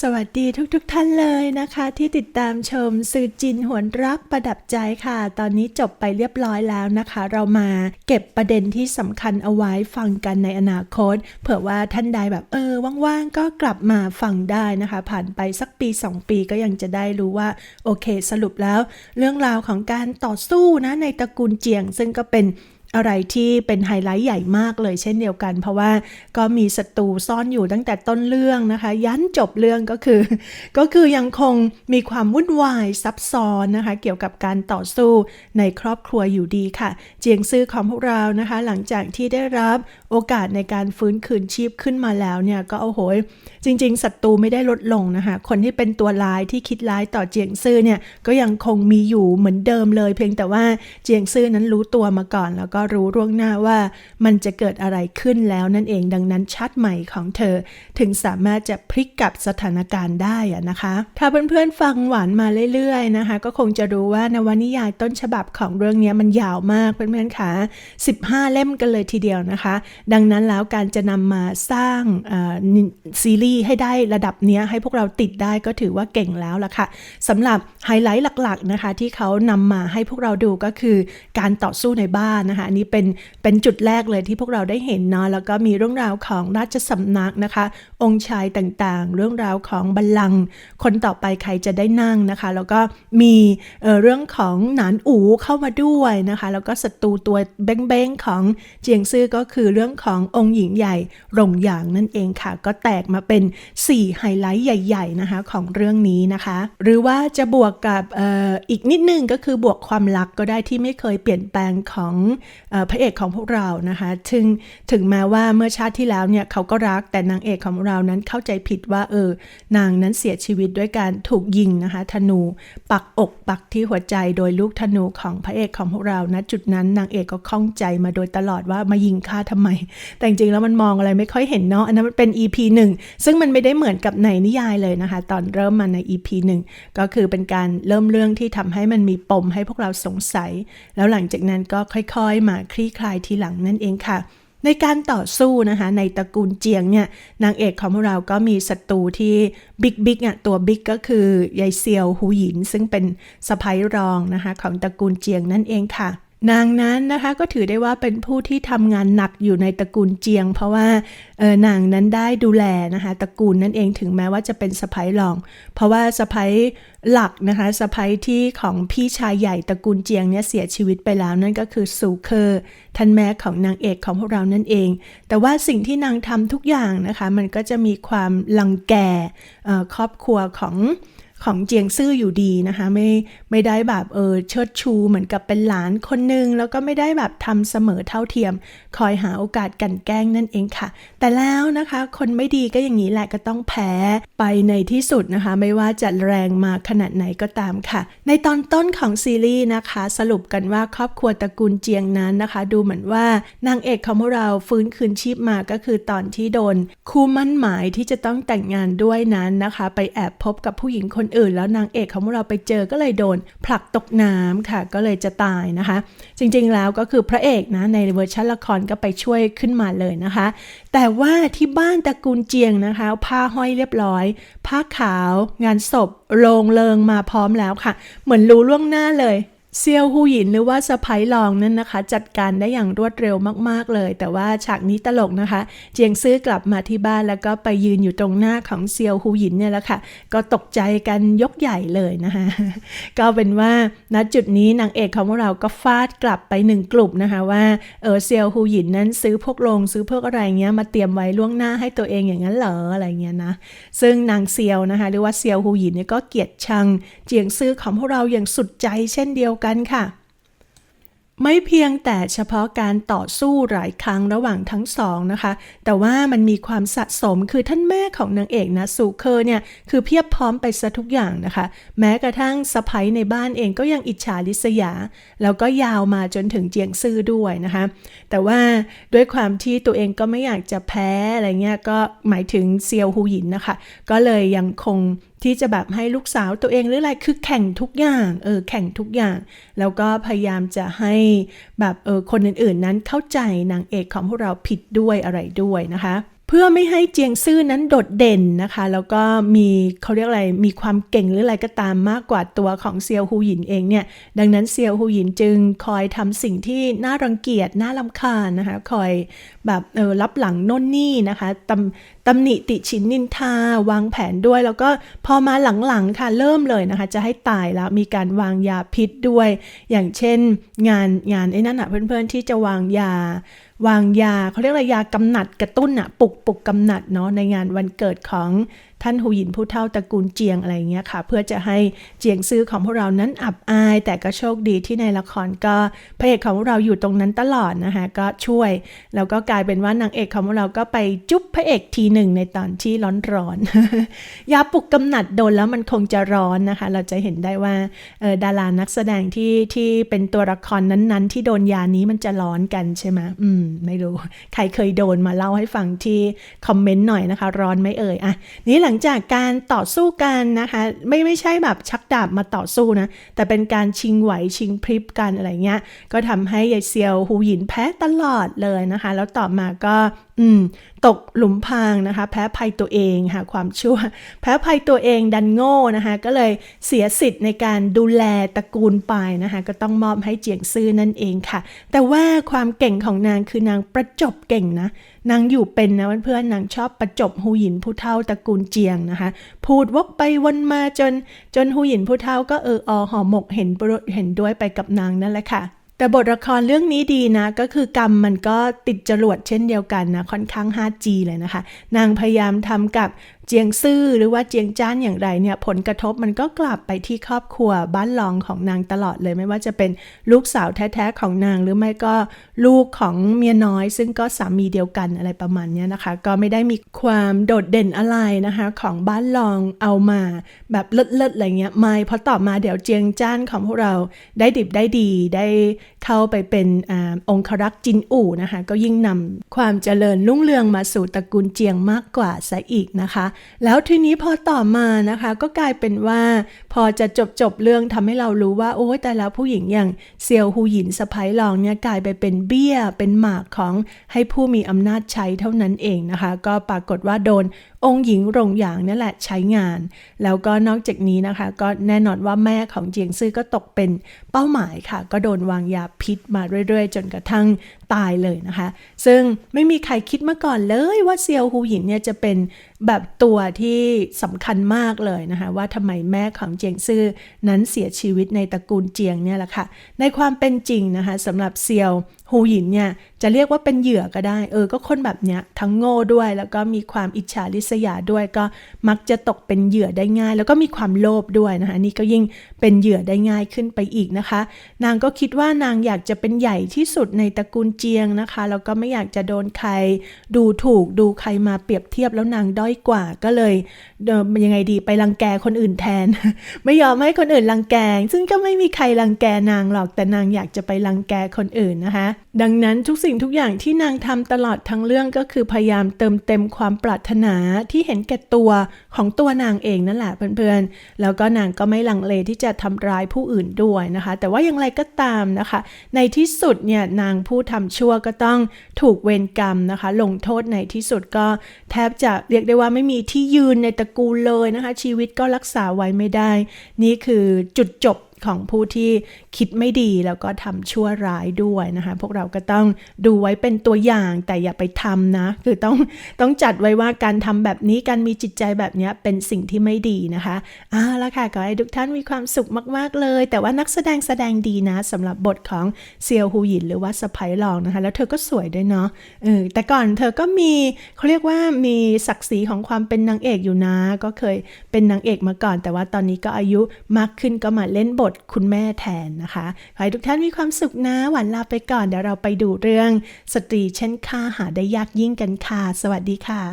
สวัสดีทุกๆทท่านเลยนะคะ ที่ติดตามชมสื่อจินหวนรักประดับใจค่ะ ตอนนี้จบไปเรียบร้อยแล้วนะคะ เรามาเก็บประเด็นที่สำคัญเอาไว้ฟังกันในอนาคต เผื่อว่าท่านใดแบบเออว่างๆก็กลับมาฟังได้นะคะ ผ่านไปสักปี 2 ปีก็ยังจะได้รู้ว่า โอเค สรุปแล้ว เรื่องราวของการต่อสู้นะในตระกูลเจียง ซึ่งก็เป็น อะไรที่เป็นไฮไลท์ใหญ่มากเลยเช่นเดียวกัน เพราะว่าก็มีศัตรูซ่อนอยู่ตั้งแต่ต้นเรื่องนะคะ ยันจบเรื่องก็คือ ก็คือยังคงมีความวุ่นวายซับซ้อนนะคะ เกี่ยวกับการต่อสู้ในครอบครัวอยู่ดีค่ะ เจียงซื่อของพวกเรานะคะ หลังจากที่ได้รับโอกาสในการฟื้นคืนชีพขึ้นมาแล้วเนี่ยก็โอ้โหจริงๆศัตรูไม่ได้ลดลงนะคะ คนที่เป็นตัวร้ายที่คิดร้ายต่อเจียงซื่อเนี่ยก็ยังคงมีอยู่เหมือนเดิมเลย เพียงแต่ว่าเจียงซื่อนั้นรู้ตัวมาก่อนแล้วก็รู้ล่วงหน้าว่ามันจะเกิดอะไรขึ้นแล้วนั่นเองดังนั้นชาติใหม่ของเธอ ถึงสามารถจะพลิกกลับสถานการณ์ได้นะคะ ถ้าเพื่อนๆฟังหวานมาเรื่อยๆนะคะ ก็คงจะรู้ว่านวนิยายต้นฉบับของเรื่องนี้มันยาวมากเพื่อนๆค่ะ15 เล่มกันเลยทีเดียวนะคะ ดังนั้นแล้วการจะนำมาสร้างซีรีส์ให้ได้ระดับเนี้ยให้พวกเราติดได้ก็ถือว่าเก่งแล้วล่ะค่ะสำหรับไฮไลท์หลักๆนะคะที่เขานำมาให้พวกเราดูก็คือการต่อสู้ในบ้านนะคะนี้เป็นเป็นจุดแรกเลยที่พวกเราได้เห็นเนาะแล้วก็มีเรื่องราวของราชสำนักนะคะ องค์ชายต่างๆ เรื่องราวของบัลลังก์คนต่อไปใครจะได้นั่งนะคะ แล้วก็มีเเรื่องของหนานอูเข้ามาด้วยนะคะ แล้วก็ศัตรูตัวเบ้งๆของเจียงซื่อก็คือเรื่องขององค์หญิงใหญ่รงหยางนั่นเองค่ะ ก็แตกมาเป็น 4 ไฮไลท์ใหญ่ๆนะคะของเรื่องนี้นะคะ หรือว่าจะบวกกับอออีกนิดนึงก็คือบวกความรักก็ได้ที่ไม่เคยเปลี่ยนแปลงของพระเอกของพวกเรานะคะถึงถึงแม้ว่าเมื่อชาติที่แล้วเนี่ยเขาก็รักแต่นางเอกของเรานั้นเข้าใจผิดว่าเออนางนั้นเสียชีวิตด้วยการถูกยิงนะคะธนูปักอกปักที่หัวใจโดยลูกธนูของพระเอกของพวกเราณนะจุดนั้นนางเอกก็ข้องใจมาโดยตลอดว่ามายิงฆ่าทำไม แต่จริงๆแล้วมันมองอะไรไม่ค่อยเห็นเนาะอันนั้นมันเป็น EP 1 ซึ่งมันไม่ได้เหมือนกับในนิยายเลยนะคะ ตอนเริ่มมาใน EP 1 ก็คือเป็นการเริ่มเรื่องที่ทำให้มันมีปมให้พวกเราสงสัย แล้วหลังจากนั้นก็ค่อยๆมาคลี่คลายทีหลังนั่นเองค่ะ ในการต่อสู้นะคะในตระกูลเจียงเนี่ยนางเอกของพวกเราก็มีศัตรูที่บิ๊กบิ๊กอะตัวบิ๊กก็คือยายเซียวหูหยิน ซึ่งเป็นสะพ้ยรองนะคะของตระกูลเจียงนั่นเองค่ะ นางนั้นนะคะก็ถือได้ว่าเป็นผู้ที่ทำงานหนักอยู่ในตระกูลเจียง เพราะว่าเออนางนั้นได้ดูแลนะคะตระกูลนั่นเองถึงแม้ว่าจะเป็นสะพ้ยรอง เพราะว่าสะพ้ยหลักนะคะสะพ้ยที่ของพี่ชายใหญ่ตระกูลเจียงเนี่ยเสียชีวิตไปแล้วนั่นก็คือสูเคอร์ท่านแม่ของนางเอกของพวกเรานั่นเอง แต่ว่าสิ่งที่นางทำทุกอย่างนะคะมันก็จะมีความลังแก่ครอบครัวของ ของเจียงซื่ออยู่ดีนะคะไม่ไม่ได้แบบเออเชิดชูเหมือนกับเป็นหลานคนหนึ่งแล้วก็ไม่ได้แบบทำเสมอเท่าเทียม คอยหาโอกาสกันแกล้งนั่นเองค่ะ แต่แล้วนะคะคนไม่ดีก็อย่างนี้แหละก็ต้องแพ้ไปในที่สุดนะคะ ไม่ว่าจะแรงมาขนาดไหนก็ตามค่ะ ในตอนต้นของซีรีส์นะคะ สรุปกันว่าครอบครัวตระกูลเจียงนั้นนะคะ ดูเหมือนว่านางเอกของพวกเราฟื้นคืนชีพมาก็คือตอนที่โดน คู่มั่นหมายที่จะต้องแต่งงานด้วยนั้นนะคะ ไปแอบพบกับผู้หญิงคนอื่น แล้วนางเอกของเราไปเจอก็เลยโดนผลักตกน้ำค่ะ ก็เลยจะตายนะคะ จริงๆแล้วก็คือพระเอกนะในเวอร์ชันละครก็ไปช่วยขึ้นมาเลยนะคะ แต่ว่าที่บ้านตระกูลเจียงนะคะ ผ้าห้อยเรียบร้อย ผ้าขาว งานศพโลงเลิงมาพร้อมแล้วค่ะ เหมือนรู้ล่วงหน้าเลย เซียวฮูหยินหรือว่าสะพ้ยลองนั่นนะคะ จัดการได้อย่างรวดเร็วมากๆเลย แต่ว่าฉากนี้ตลกนะคะ เจียงซื้อกลับมาที่บ้านแล้วก็ไปยืนอยู่ตรงหน้าของเซียวฮูหยินเนี่ยแหละค่ะ ก็ตกใจกันยกใหญ่เลยนะคะก็เป็นว่าณจุดนี้นางเอกของเราก็ฟาดกลับไปหนึ่งกลุ่มนะคะว่าเออเซียวฮูหยินนั้นซื้อพวกโรงซื้อพวกอะไรเงี้ยมาเตรียมไว้ล่วงหน้าให้ตัวเองอย่างนั้นเหรออะไรเงี้ยนะซึ่งนางเซียวนะคะหรือว่าเซียวฮูหยินเนี่ยก็เกลียดชัง เจียงซื้อของพวกเราอย่างสุดใจเช่นเดียวกันค่ะ ไม่เพียงแต่เฉพาะการต่อสู้หลายครั้งระหว่างทั้งสองนะคะ แต่ว่ามันมีความสะสมคือท่านแม่ของนางเอกนะสูเคอร์เนี่ยคือเพียบพร้อมไปซะทุกอย่างนะคะ แม้กระทั่งสะพ้ยในบ้านเองก็ยังอิจฉาลิษยา แล้วก็ยาวมาจนถึงเจียงซื่อด้วยนะคะ แต่ว่าด้วยความที่ตัวเองก็ไม่อยากจะแพ้อะไรเงี้ยก็หมายถึงเซียวฮูหยินนะคะ ก็เลยยังคง ที่จะแบบให้ลูกสาวตัวเองหรืออะไรคือแข่งทุกอย่างเออแข่งทุกอย่าง แล้วก็พยายามจะให้แบบเออคนอื่นๆ นั้นเข้าใจนางเอกของพวกเราผิดด้วยอะไรด้วยนะคะเพื่อไม่ให้เจียงซื่อนั้นโดดเด่นนะคะ แล้วก็มีเขาเรียกอะไรมีความเก่งหรืออะไรก็ตามมากกว่าตัวของเซียวฮูหยินเองเนี่ยดังนั้นเซียวฮูหยินจึงคอยทำสิ่งที่น่ารังเกียจน่าลำคาญนะคะ คอยแบบเออรับหลังโน่นนี่นะคะตำตำหนิติชินนินทาวางแผนด้วย แล้วก็พอมาหลังๆค่ะเริ่มเลยนะคะ จะให้ตายแล้วมีการวางยาพิษด้วย อย่างเช่น งานงานไอ้นั่นอะเพื่อนๆที่จะวางยา วางยาเขาเรียกอะไรยากำหนัดกระตุ้นอะปลุกปลุกกำหนัดเนาะในงานวันเกิดของ ท่านหูหยินผู้เฒ่าตระกูลเจียงอะไรเงี้ยค่ะ เพื่อจะให้เจียงซื้อของพวกเรานั้นอับอาย แต่ก็โชคดีที่ในละครก็พระเอกของเราอยู่ตรงนั้นตลอดนะคะก็ช่วย แล้วก็กลายเป็นว่านางเอกของเราก็ไปจุ๊บพระเอกทีหนึ่งในตอนที่ร้อนๆยาปลุกกำหนัดโดนแล้วมันคงจะร้อนนะคะ เราจะเห็นได้ว่าออดารานักแสดงที่ที่เป็นตัวละครนั้นๆ ที่โดนยานี้มันจะร้อนกันใช่ไหมอืมไม่รู้ ใครเคยโดนมาเล่าให้ฟังที่คอมเมนต์หน่อยนะคะ ร้อนไหมเอ่ยอะนี้หลังจากการต่อสู้กันนะคะ ไม่ไม่ใช่แบบชักดาบมาต่อสู้นะ แต่เป็นการชิงไหวชิงพริบกันอะไรเงี้ย ก็ทำให้ยายเซียวหูหยินแพ้ตลอดเลยนะคะ แล้วต่อมาก็อืม ตกหลุมพรางนะคะ แพ้ภัยตัวเองค่ะความชั่ว แพ้ภัยตัวเองดันโง่นะคะ ก็เลยเสียสิทธิ์ในการดูแลตระกูลไปนะคะ ก็ต้องมอบให้เจียงซื่อนั่นเองค่ะ แต่ว่าความเก่งของนางคือนางประจบเก่งนะ นางอยู่เป็นนะเพื่อนๆนางชอบประจบหูหยินผู้เฒ่าตระกูลเจียงนะคะ พูดวกไปวนมาจน จนหูหยินผู้เฒ่าก็เอออห่อหมกเห็นเห็นด้วยไปกับนางนั่นแหละค่ะ แต่บทละครเรื่องนี้ดีนะ ก็คือกรรมมันก็ติดจรวดเช่นเดียวกันนะ ค่อนข้าง 5G เลยนะคะ นางพยายามทำกับเจียงซื่อหรือว่าเจียงจ้านอย่างไรเนี่ยผลกระทบมันก็กลับไปที่ครอบครัวบ้านรองของนางตลอดเลย ไม่ว่าจะเป็นลูกสาวแท้ๆของนางหรือไม่ก็ลูกของเมียน้อย ซึ่งก็สามีเดียวกันอะไรประมาณนี้นะคะ ก็ไม่ได้มีความโดดเด่นอะไรนะคะของบ้านรองเอามาแบบเลิศๆอะไรเงี้ยไม่เพราะต่อมาเดี๋ยวเจียงจ้านของพวกเราได้ดิบได้ดีได้เข้าไปเป็นอองครักษ์จินอู่นะคะก็ยิ่งนำความเจริญรุ่งเรืองมาสู่ตระกูลเจียงมากกว่าซะอีกนะคะแล้วทีนี้พอต่อมานะคะ ก็กลายเป็นว่า พอจะจบจบเรื่องทำให้เรารู้ว่าโอ้ยแต่แล้วผู้หญิงอย่างเซียวฮูหยินสะพ้ยรองเนี่ยกลายไปเป็นเบี้ยเป็นหมากของให้ผู้มีอำนาจใช้เท่านั้นเองนะคะ ก็ปรากฏว่าโดนองค์หญิงรงหยางนี่แหละใช้งาน แล้วก็นอกจากนี้นะคะ ก็แน่นอนว่าแม่ของเจียงซื่อก็ตกเป็นเป้าหมายค่ะ ก็โดนวางยาพิษมาเรื่อยๆ จนกระทั่งตายเลยนะคะ ซึ่งไม่มีใครคิดมาก่อนเลยว่าเซียวฮูหยินเนี่ยจะเป็นแบบตัวที่สำคัญมากเลยนะคะ ว่าทำไมแม่ของเจียงซื่อนั้นเสียชีวิตในตระกูลเจียงเนี่ยแหละค่ะ ในความเป็นจริงนะคะสำหรับเซียวฮูหยินเนี่ยจะเรียกว่าเป็นเหยื่อก็ได้ เออ ก็คนแบบเนี้ยทั้งโง่ด้วย แล้วก็มีความอิจฉาริษยาด้วย ก็มักจะตกเป็นเหยื่อได้ง่าย แล้วก็มีความโลภด้วยนะคะนี่ก็ยิ่งเป็นเหยื่อได้ง่ายขึ้นไปอีกนะคะ นางก็คิดว่านางอยากจะเป็นใหญ่ที่สุดในตระกูลเจียงนะคะ แล้วก็ไม่อยากจะโดนใคร ดูถูกดูใครมาเปรียบเทียบแล้วนางด้อยกว่าก็เลยเยังไงดีไปรังแกคนอื่นแทน ไม่ยอมให้คนอื่นรังแกซึ่งก็ไม่มีใครรังแกนางหรอกแต่นางอยากจะไปรังแกคนอื่นนะคะดังนั้นทุกสิ่งทุกอย่างที่นางทำตลอดทั้งเรื่องก็คือพยายามเติมเต็มความปรารถนาที่เห็นแก่ตัวของตัวนางเองนั่นแหละเพื่อนๆ แล้วก็นางก็ไม่ลังเลที่จะทำร้ายผู้อื่นด้วยนะคะ แต่ว่าอย่างไรก็ตามนะคะ ในที่สุดเนี่ยนางผู้ทำชั่วก็ต้องถูกเวรกรรมนะคะ ลงโทษในที่สุดก็แทบจะเรียกได้ว่าไม่มีที่ยืนในตระกูลเลยนะคะ ชีวิตก็รักษาไว้ไม่ได้ นี่คือจุดจบ ของผู้ที่คิดไม่ดีแล้วก็ทำชั่วร้ายด้วยนะคะ พวกเราก็ต้องดูไว้เป็นตัวอย่างแต่อย่าไปทำนะ คือต้องต้องจัดไว้ว่าการทำแบบนี้การมีจิตใจแบบนี้เป็นสิ่งที่ไม่ดีนะคะอ่าแล้วค่ะขอให้ทุกท่านมีความสุขมาก ๆ เลย แต่ว่านักแสดงแสดงดีนะสำหรับบทของเซียวฮูหยินหรือว่าสไปลองนะคะ แล้วเธอก็สวยด้วยเนาะเออแต่ก่อนเธอก็มีเขาเรียกว่ามีศักดิ์ศรีของความเป็นนางเอกอยู่นะ ก็เคยเป็นนางเอกมาก่อน แต่ว่าตอนนี้ก็อายุมากขึ้นก็มาเล่นบทคุณแม่แทนนะคะขอให้ทุกท่านมีความสุขนะ หวันลาไปก่อน เดี๋ยวเราไปดูเรื่อง สตรีเช่นข้าหาได้ยากยิ่งกันค่ะ สวัสดีค่ะ